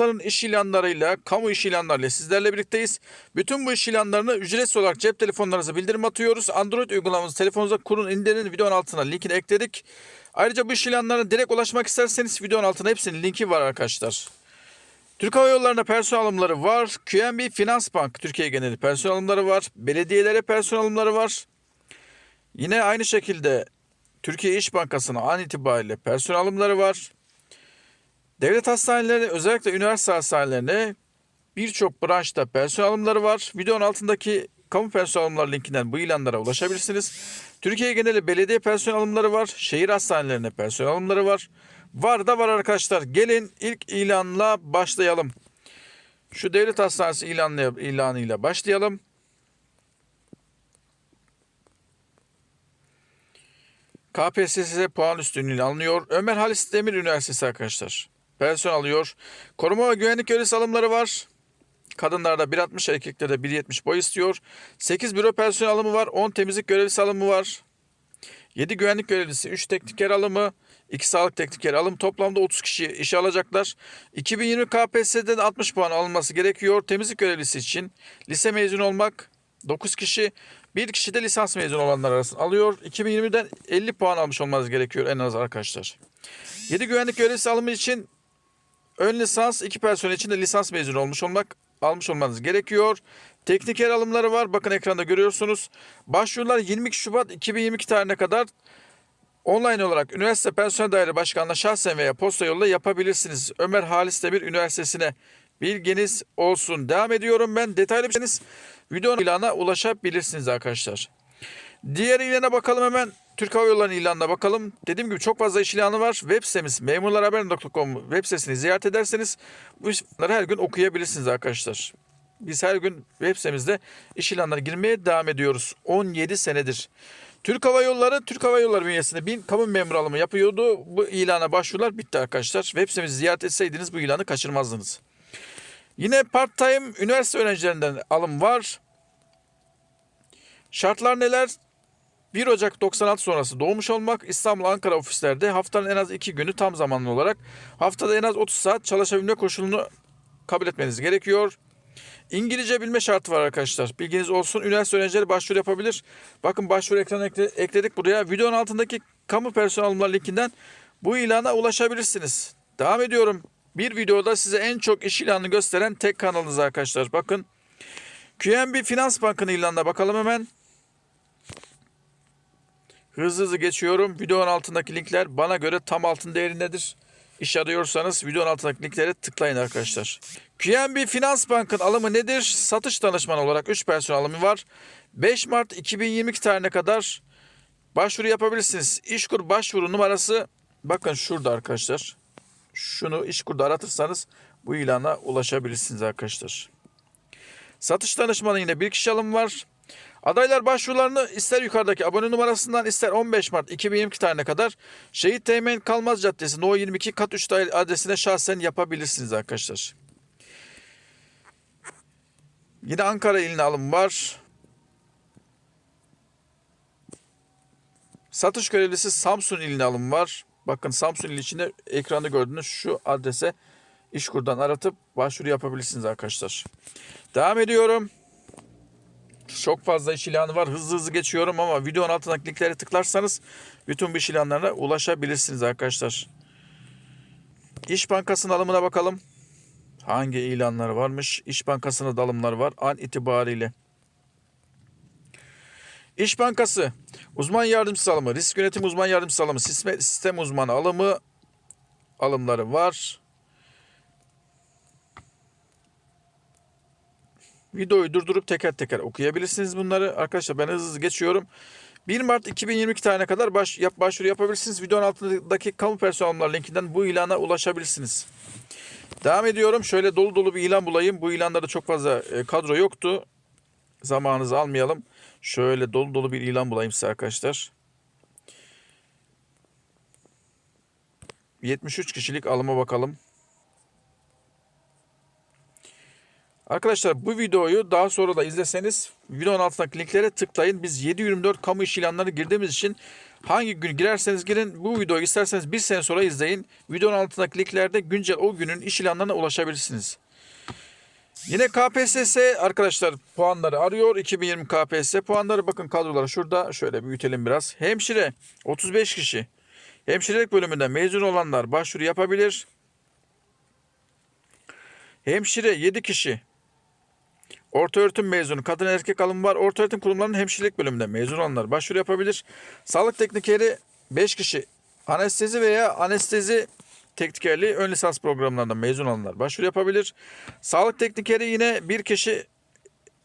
haftanın iş ilanlarıyla, kamu iş ilanlarıyla sizlerle birlikteyiz. Bütün bu iş ilanlarını ücretsiz olarak cep telefonlarınıza bildirim atıyoruz. Android uygulamamızı telefonunuza kurun, indirin. Videonun altına linkini ekledik. Ayrıca bu iş ilanlarına direkt ulaşmak isterseniz videonun altına hepsinin linki var arkadaşlar. Türk Hava Yolları'na personel alımları var. QNB Finans Bank Türkiye geneli personel alımları var. Belediyelere personel alımları var. Yine aynı şekilde Türkiye İş Bankası'na an itibariyle personel alımları var. Devlet hastaneleri özellikle üniversite hastanelerine birçok branşta personel alımları var. Videonun altındaki kamu personel alımları linkinden bu ilanlara ulaşabilirsiniz. Türkiye geneli belediye personel alımları var. Şehir hastanelerine personel alımları var. Var da var arkadaşlar. Gelin ilk ilanla başlayalım. Şu devlet hastanesi ilanla, ilanıyla başlayalım. KPSS puan üstünlüğü alınıyor. Ömer Halis Demir Üniversitesi arkadaşlar. Personel alıyor. Koruma ve güvenlik görevlisi alımları var. Kadınlarda 1.60 erkeklerde 1.70 boy istiyor. 8 büro personel alımı var. 10 temizlik görevlisi alımı var. 7 güvenlik görevlisi, 3 tekniker alımı, 2 sağlık tekniker alım. Toplamda 30 kişi işe alacaklar. 2020 KPSS'den 60 puan alınması gerekiyor. Temizlik görevlisi için lise mezunu olmak 9 kişi. Bir kişi de lisans mezunu olanlar arasında alıyor. 2020'den 50 puan almış olmanız gerekiyor en az arkadaşlar. 7 güvenlik görevlisi alımı için ön lisans, 2 personel için de lisans mezunu olmuş olmak almış olmanız gerekiyor. Tekniker alımları var. Bakın ekranda görüyorsunuz. Başvurular 22 Şubat 2022 tarihine kadar online olarak Üniversite Personel Daire Başkanı'na şahsen veya posta yoluyla yapabilirsiniz. Ömer Halis Demir Üniversitesi'ne bilginiz olsun. Devam ediyorum ben. Detaylı bir şeyiniz videonun ilana ulaşabilirsiniz arkadaşlar. Diğer ilana bakalım hemen. Türk Hava Yolları'nın ilanına bakalım. Dediğim gibi çok fazla iş ilanı var. Web sitemiz memurlarhaber.com web sitesini ziyaret ederseniz bu ilanları her gün okuyabilirsiniz arkadaşlar. Biz her gün web sitemizde iş ilanlarına girmeye devam ediyoruz. 17 senedir. Türk Hava Yolları, Türk Hava Yolları bünyesinde bin kamu memuru alımı yapıyordu. Bu ilana başvurular bitti arkadaşlar. Web sitemizi ziyaret etseydiniz bu ilanı kaçırmazdınız. Yine part-time üniversite öğrencilerinden alım var. Şartlar neler? 1 Ocak 96 sonrası doğmuş olmak, İstanbul, Ankara ofislerde haftanın en az 2 günü tam zamanlı olarak haftada en az 30 saat çalışabilme koşulunu kabul etmeniz gerekiyor. İngilizce bilme şartı var arkadaşlar. Bilginiz olsun. Üniversite öğrencileri başvuru yapabilir. Bakın başvuru ekranı ekle- ekledik buraya. Videonun altındaki kamu personel alımları linkinden bu ilana ulaşabilirsiniz. Devam ediyorum. Bir videoda size en çok iş ilanını gösteren tek kanalınız arkadaşlar. Bakın. QNB Finans Bankı'nın ilanına bakalım hemen. Hızlı hızlı geçiyorum. Videonun altındaki linkler bana göre tam altın değerindedir. İş arıyorsanız videonun altındaki linklere tıklayın arkadaşlar. QNB Finans Bank'ın alımı nedir? Satış danışmanı olarak 3 personel alımı var. 5 Mart 2022 tarihine kadar başvuru yapabilirsiniz. İşkur başvuru numarası bakın şurada arkadaşlar. Şunu İşkur'da aratırsanız bu ilana ulaşabilirsiniz arkadaşlar. Satış danışmanı yine bir kişi alım var. Adaylar başvurularını ister yukarıdaki abone numarasından ister 15 Mart 2022 tarihine kadar Şehit Teğmen Kalmaz Caddesi No 22 kat 3 daire adresine şahsen yapabilirsiniz arkadaşlar. Yine Ankara iline alım var. Satış görevlisi Samsun iline alım var. Bakın Samsun ili içinde ekranda gördüğünüz şu adrese İşkur'dan aratıp başvuru yapabilirsiniz arkadaşlar. Devam ediyorum. Çok fazla iş ilanı var. Hızlı hızlı geçiyorum ama videonun altındaki linklere tıklarsanız bütün bu iş ilanlarına ulaşabilirsiniz arkadaşlar. İş Bankası'nın alımına bakalım. Hangi ilanlar varmış? İş Bankası'nda da alımlar var an itibariyle. İş Bankası uzman yardımcısı alımı, risk yönetim uzman yardımcısı alımı, sistem uzmanı alımı alımları var. Videoyu durdurup teker teker okuyabilirsiniz bunları. Arkadaşlar ben hızlı hızlı geçiyorum. 1 Mart 2022 tarihine kadar baş, yap, başvuru yapabilirsiniz. Videonun altındaki kamu personel alımları linkinden bu ilana ulaşabilirsiniz. Devam ediyorum. Şöyle dolu dolu bir ilan bulayım. Bu ilanlarda çok fazla e, kadro yoktu. Zamanınızı almayalım. Şöyle dolu dolu bir ilan bulayım size arkadaşlar. 73 kişilik alıma bakalım. Arkadaşlar bu videoyu daha sonra da izleseniz videonun altındaki linklere tıklayın. Biz 724 kamu iş ilanları girdiğimiz için hangi gün girerseniz girin bu videoyu isterseniz bir sene sonra izleyin. Videonun altındaki linklerde güncel o günün iş ilanlarına ulaşabilirsiniz. Yine KPSS arkadaşlar puanları arıyor. 2020 KPSS puanları bakın kadroları şurada. Şöyle büyütelim biraz. Hemşire 35 kişi. Hemşirelik bölümünden mezun olanlar başvuru yapabilir. Hemşire 7 kişi. Orta öğretim mezunu kadın erkek alım var. Orta öğretim kurumlarının hemşirelik bölümünden mezun olanlar başvuru yapabilir. Sağlık teknikeri 5 kişi. Anestezi veya anestezi teknikerliği ön lisans programlarından mezun olanlar başvuru yapabilir. Sağlık teknikeri yine bir kişi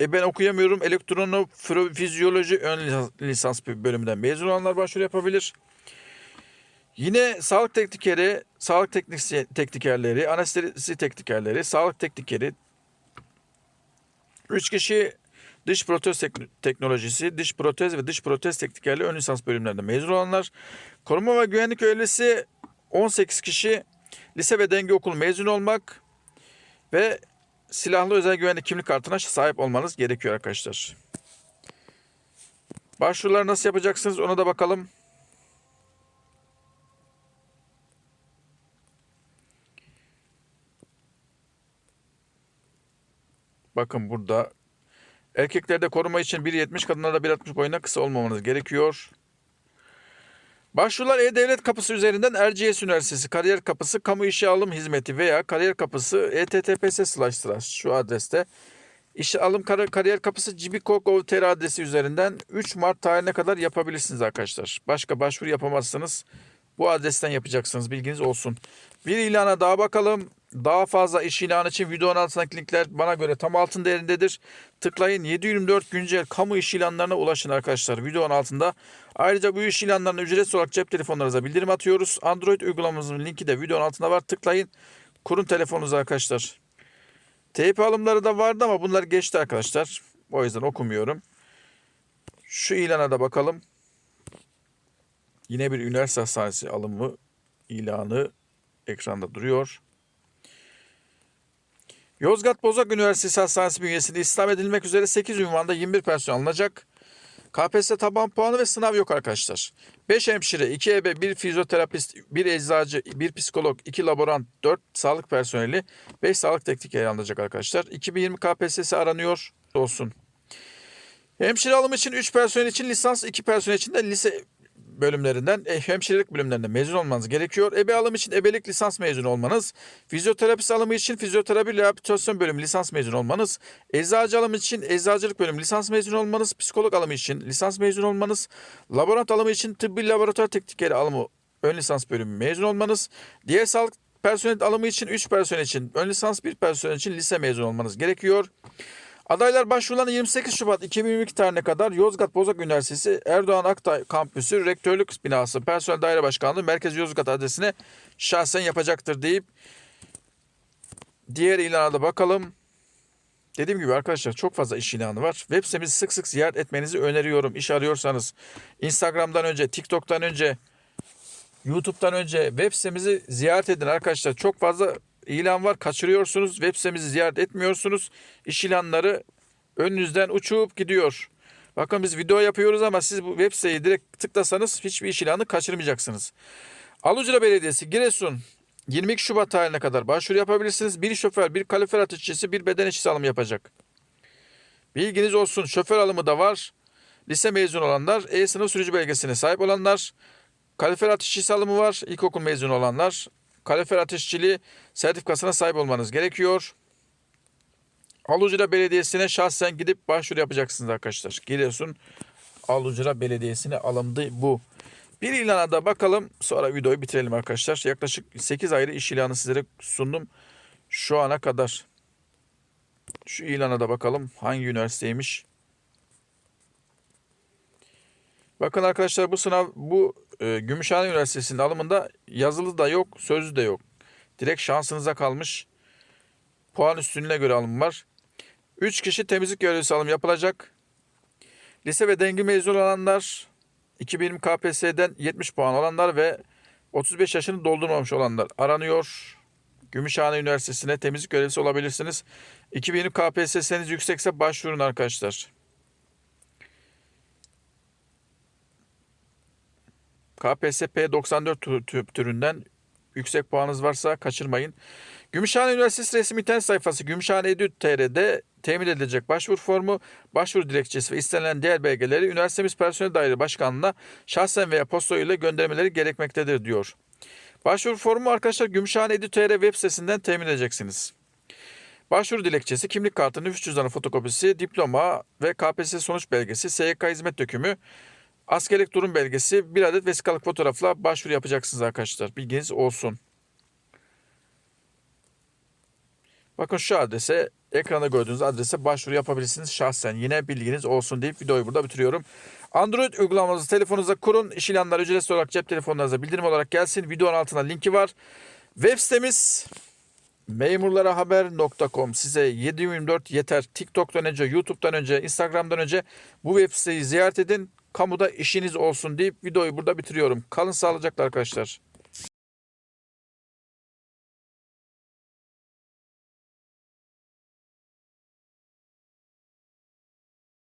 e ben okuyamıyorum. Elektrono fizyoloji ön lisans, bölümünden mezun olanlar başvuru yapabilir. Yine sağlık teknikeri, sağlık teknisi, teknikerleri, anestezi teknikerleri, sağlık teknikeri, 3 kişi dış protez tek- teknolojisi, dış protez ve dış protez teknikerliği ön lisans bölümlerinde mezun olanlar. Koruma ve güvenlik öğresi 18 kişi lise ve denge okulu mezun olmak ve silahlı özel güvenlik kimlik kartına sahip olmanız gerekiyor arkadaşlar. Başvuruları nasıl yapacaksınız ona da bakalım. Bakın burada erkeklerde koruma için 1.70 kadınlarda 1.60 boyuna kısa olmamanız gerekiyor. Başvurular E-Devlet kapısı üzerinden Erciyes Üniversitesi Kariyer Kapısı Kamu İşe Alım Hizmeti veya Kariyer Kapısı E slash şu adreste İşe Alım Kar- Kariyer Kapısı cibiko.gov.tr adresi üzerinden 3 Mart tarihine kadar yapabilirsiniz arkadaşlar. Başka başvuru yapamazsınız. Bu adresten yapacaksınız bilginiz olsun. Bir ilana daha bakalım. Daha fazla iş ilanı için videonun altındaki linkler bana göre tam altın değerindedir. Tıklayın 724 güncel kamu iş ilanlarına ulaşın arkadaşlar videonun altında. Ayrıca bu iş ilanlarına ücretsiz olarak cep telefonlarınıza bildirim atıyoruz. Android uygulamamızın linki de videonun altında var. Tıklayın. Kurun telefonunuzu arkadaşlar. Teyip alımları da vardı ama bunlar geçti arkadaşlar. O yüzden okumuyorum. Şu ilana da bakalım. Yine bir üniversite hastanesi alımı ilanı ekranda duruyor. Yozgat Bozak Üniversitesi Hastanesi bünyesinde istihdam edilmek üzere 8 ünvanda 21 personel alınacak. KPSS taban puanı ve sınav yok arkadaşlar. 5 hemşire, 2 ebe, 1 fizyoterapist, 1 eczacı, 1 psikolog, 2 laborant, 4 sağlık personeli, 5 sağlık teknikeri alınacak arkadaşlar. 2020 KPSS aranıyor olsun. Hemşire alımı için 3 personel için lisans, 2 personel için de lise bölümlerinden, e, hemşirelik bölümlerinden mezun olmanız gerekiyor. Ebe alımı için ebelik lisans mezunu olmanız, fizyoterapist alımı için fizyoterapi rehabilitasyon bölümü lisans mezunu olmanız, eczacı alımı için eczacılık bölümü lisans mezunu olmanız, psikolog alımı için lisans mezunu olmanız, laborant alımı için tıbbi laboratuvar teknikeri alımı ön lisans bölümü mezun olmanız, diğer sağlık personel alımı için 3 personel için ön lisans 1 personel için lise mezunu olmanız gerekiyor. Adaylar başvurulan 28 Şubat 2022 tarihine kadar Yozgat Bozak Üniversitesi Erdoğan Aktay Kampüsü Rektörlük Binası Personel Daire Başkanlığı Merkez Yozgat adresine şahsen yapacaktır deyip diğer ilana da bakalım. Dediğim gibi arkadaşlar çok fazla iş ilanı var. Web sitemizi sık sık ziyaret etmenizi öneriyorum. İş arıyorsanız Instagram'dan önce, TikTok'tan önce, YouTube'dan önce web sitemizi ziyaret edin arkadaşlar. Çok fazla ilan var kaçırıyorsunuz. Web sitemizi ziyaret etmiyorsunuz. İş ilanları önünüzden uçup gidiyor. Bakın biz video yapıyoruz ama siz bu web siteyi direkt tıklasanız hiçbir iş ilanı kaçırmayacaksınız. Alucra Belediyesi Giresun 22 Şubat tarihine kadar başvuru yapabilirsiniz. Bir şoför, bir kalifer ateşçisi, bir beden işçisi alımı yapacak. Bilginiz olsun şoför alımı da var. Lise mezun olanlar, E-sınıf sürücü belgesine sahip olanlar, kalifer ateşçisi alımı var. İlkokul mezunu olanlar, kalifer ateşçiliği sertifikasına sahip olmanız gerekiyor. Alucra Belediyesi'ne şahsen gidip başvuru yapacaksınız arkadaşlar. Giresun Alucra Belediyesi'ne alındı bu. Bir ilana da bakalım sonra videoyu bitirelim arkadaşlar. Yaklaşık 8 ayrı iş ilanı sizlere sundum şu ana kadar. Şu ilana da bakalım hangi üniversiteymiş. Bakın arkadaşlar bu sınav bu e, Gümüşhane Üniversitesi'nin alımında yazılı da yok, sözlü de yok. Direkt şansınıza kalmış. Puan üstünlüğüne göre alım var. 3 kişi temizlik görevlisi alım yapılacak. Lise ve denge mezun olanlar, 2020 KPSS'den 70 puan olanlar ve 35 yaşını doldurmamış olanlar aranıyor. Gümüşhane Üniversitesi'ne temizlik görevlisi olabilirsiniz. 2020 KPSS'niz yüksekse başvurun arkadaşlar. KPSS P94 tü- tü- türünden yüksek puanınız varsa kaçırmayın. Gümüşhane Üniversitesi resmi internet sayfası Gümüşhane Edu.tr'de temin edilecek başvuru formu, başvuru dilekçesi ve istenilen diğer belgeleri üniversitemiz personel daire başkanlığına şahsen veya posta ile göndermeleri gerekmektedir diyor. Başvuru formu arkadaşlar Gümüşhane Edu.tr web sitesinden temin edeceksiniz. Başvuru dilekçesi, kimlik kartı, nüfus cüzdanı fotokopisi, diploma ve KPSS sonuç belgesi, SYK hizmet dökümü, askerlik durum belgesi, bir adet vesikalık fotoğrafla başvuru yapacaksınız arkadaşlar. Bilginiz olsun. Bakın şu adrese, ekranda gördüğünüz adrese başvuru yapabilirsiniz şahsen. Yine bilginiz olsun deyip videoyu burada bitiriyorum. Android uygulamanızı telefonunuza kurun. İş ilanları ücretsiz olarak cep telefonlarınıza bildirim olarak gelsin. Videonun altında linki var. Web sitemiz memurlarahaber.com size 724 yeter. TikTok'tan önce, YouTube'dan önce, Instagram'dan önce bu web siteyi ziyaret edin. Kamuda işiniz olsun deyip videoyu burada bitiriyorum. Kalın sağlıcakla arkadaşlar.